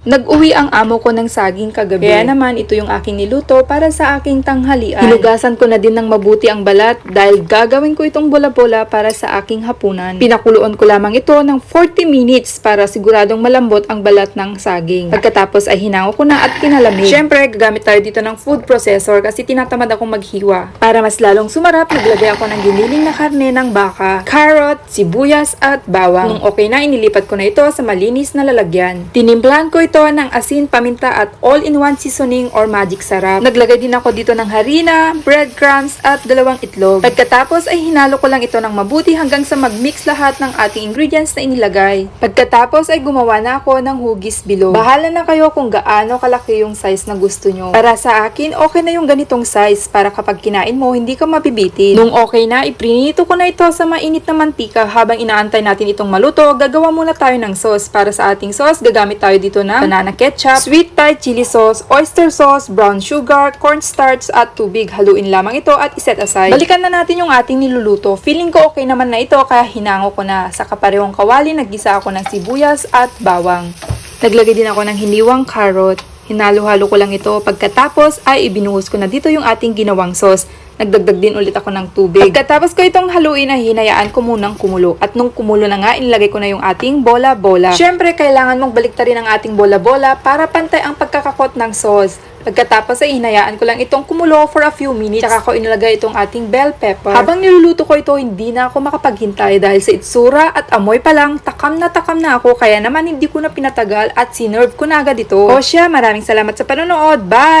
Nag-uwi ang amo ko ng saging kagabi. Kaya naman, ito yung aking niluto para sa aking tanghalian. Hinugasan ko na din ng mabuti ang balat dahil gagawin ko itong bola-bola para sa aking hapunan. Pinakuluan ko lamang ito ng 40 minutes para siguradong malambot ang balat ng saging. Pagkatapos ay hinango ko na at kinalamig. Siyempre, gagamit tayo dito ng food processor kasi tinatamad akong maghiwa. Para mas lalong sumarap, naglagay ako ng giniling na karne ng baka, carrot, sibuyas at bawang. Nung okay na, inilipat ko na ito sa malinis na lalagyan. Tinimplahan ko ito ng asin, paminta at all-in-one seasoning or magic sarap. Naglagay din ako dito ng harina, breadcrumbs at dalawang itlog. Pagkatapos ay hinalo ko lang ito ng mabuti hanggang sa mag-mix lahat ng ating ingredients na inilagay. Pagkatapos ay gumawa na ako ng hugis below. Bahala na kayo kung gaano kalaki yung size na gusto nyo. Para sa akin, okay na yung ganitong size para kapag kinain mo, hindi ka mabibitin. Nung okay na, iprinito ko na ito sa mainit na mantika habang inaantay natin itong maluto, gagawa muna tayo ng sauce. Para sa ating sauce, gagamit tayo dito ng banana ketchup, sweet Thai chili sauce, oyster sauce, brown sugar, cornstarch at tubig. Haluin lamang ito at iset aside. Balikan na natin yung ating niluluto. Feeling ko okay naman na ito kaya hinango ko na. Sa kaparehong kawali, naggisa ako ng sibuyas at bawang. Naglagay din ako ng hiniwang carrot. Hinalo-halo ko lang ito. Pagkatapos ay ibinuhos ko na dito yung ating ginawang sauce. Nagdagdag din ulit ako ng tubig. Pagkatapos ko itong haluin na hinayaan ko munang kumulo. At nung kumulo na nga, inilagay ko na yung ating bola-bola. Siyempre, kailangan mong baliktarin ang ating bola-bola para pantay ang pagkakakot ng sauce. Pagkatapos ay hinayaan ko lang itong kumulo for a few minutes. Tsaka ko inilagay itong ating bell pepper. Habang niluluto ko ito, hindi na ako makapaghintay dahil sa itsura at amoy pa lang, takam na takam na ako. Kaya naman hindi ko na pinatagal at sinerve ko na agad ito. O maraming salamat sa panonood. Bye!